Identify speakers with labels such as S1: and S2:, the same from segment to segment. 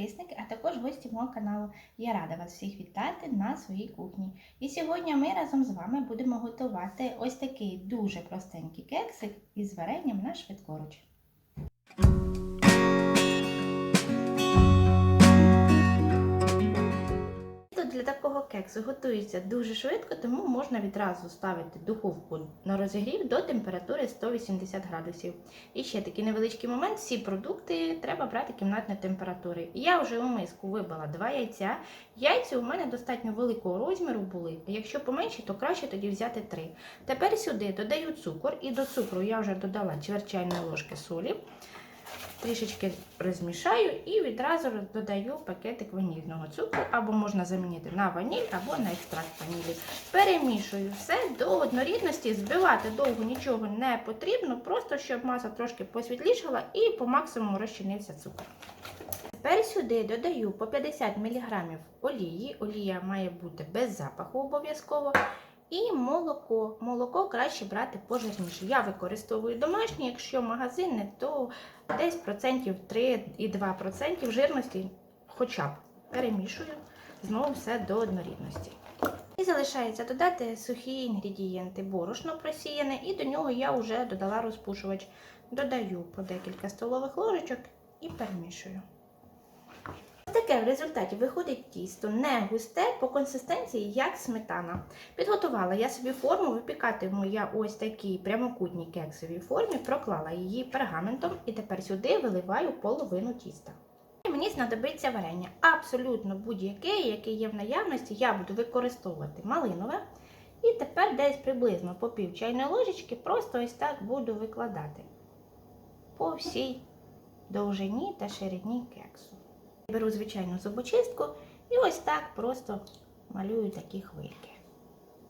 S1: підписники, а також гості мого каналу. Я рада вас всіх вітати на своїй кухні. І сьогодні ми разом з вами будемо готувати ось такий дуже простенький кексик із варенням на швидкоруч. Кексу готується дуже швидко, тому можна відразу ставити духовку на розігрів до температури 180 градусів. І ще такий невеличкий момент: всі продукти треба брати кімнатної температури. Я вже у миску вибила два яйця. Яйця у мене достатньо великого розміру були. а Якщо поменші, то краще тоді взяти три. Тепер сюди додаю цукор, і до цукру я вже додала чверть чайної ложки солі. Трішечки розмішаю і відразу додаю пакетик ванільного цукру, або можна замінити на ваніль, або на екстракт ванілі. Перемішую все до однорідності, збивати довго нічого не потрібно, просто щоб маса трошки посвітлішала і по максимуму розчинився цукор. Тепер сюди додаю по 50 мг олії. Олія має бути без запаху обов'язково. І молоко. Молоко краще брати пожирніше. Я використовую домашнє, якщо магазинне, то десь процентів 3,2% жирності хоча б перемішую знову все до однорідності. І залишається додати сухі інгредієнти, борошно просіяне, і до нього я вже додала розпушувач. Додаю по декілька столових ложечок і перемішую. Таке в результаті виходить тісто не густе по консистенції, як сметана. Підготувала я собі форму, випікатиму я ось такій прямокутній кексовій формі, проклала її пергаментом і тепер сюди виливаю половину тіста. Мені знадобиться варення абсолютно будь-яке, яке є в наявності, я буду використовувати малинове. І тепер десь приблизно по пів чайної ложечки просто ось так буду викладати по всій довжині та ширині кексу. Беру звичайну зубочистку і ось так просто малюю такі хвильки.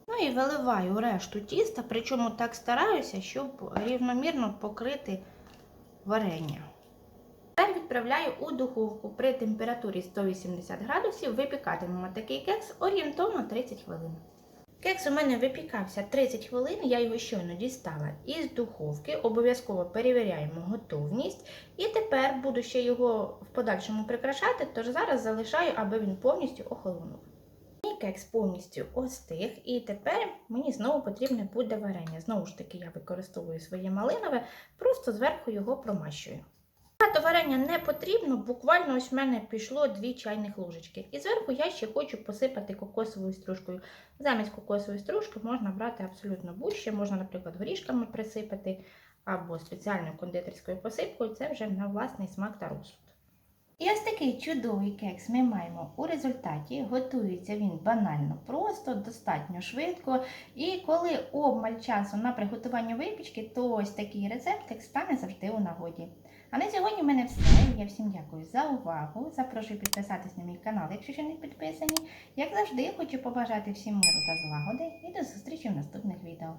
S1: Ну і виливаю решту тіста, причому так стараюся, щоб рівномірно покрити варення. Тепер відправляю у духовку при температурі 180 градусів, випікатимемо такий кекс орієнтовно 30 хвилин. Кекс у мене випікався 30 хвилин, я його щойно дістала із духовки, обов'язково перевіряємо готовність. І тепер буду ще його в подальшому прикрашати, тож зараз залишаю, аби він повністю охолонув. Мій кекс повністю остиг, і тепер мені знову потрібне буде варення. Знову ж таки, я використовую своє малинове, просто зверху його промащую. Багато варення не потрібно, буквально ось в мене пішло 2 чайних ложечки. І зверху я ще хочу посипати кокосовою стружкою. Замість кокосової стружки можна брати абсолютно будь-що, можна, наприклад, горішками присипати або спеціальною кондитерською посипкою, це вже на власний смак та розсуд. І ось такий чудовий кекс ми маємо у результаті. Готується він банально просто, достатньо швидко. І коли обмаль часу на приготування випічки, то ось такий рецептик стане завжди у нагоді. А на сьогодні в мене все. Я всім дякую за увагу. Запрошую підписатись на мій канал, якщо ще не підписані. Як завжди, хочу побажати всім миру та злагоди і до зустрічі в наступних відео.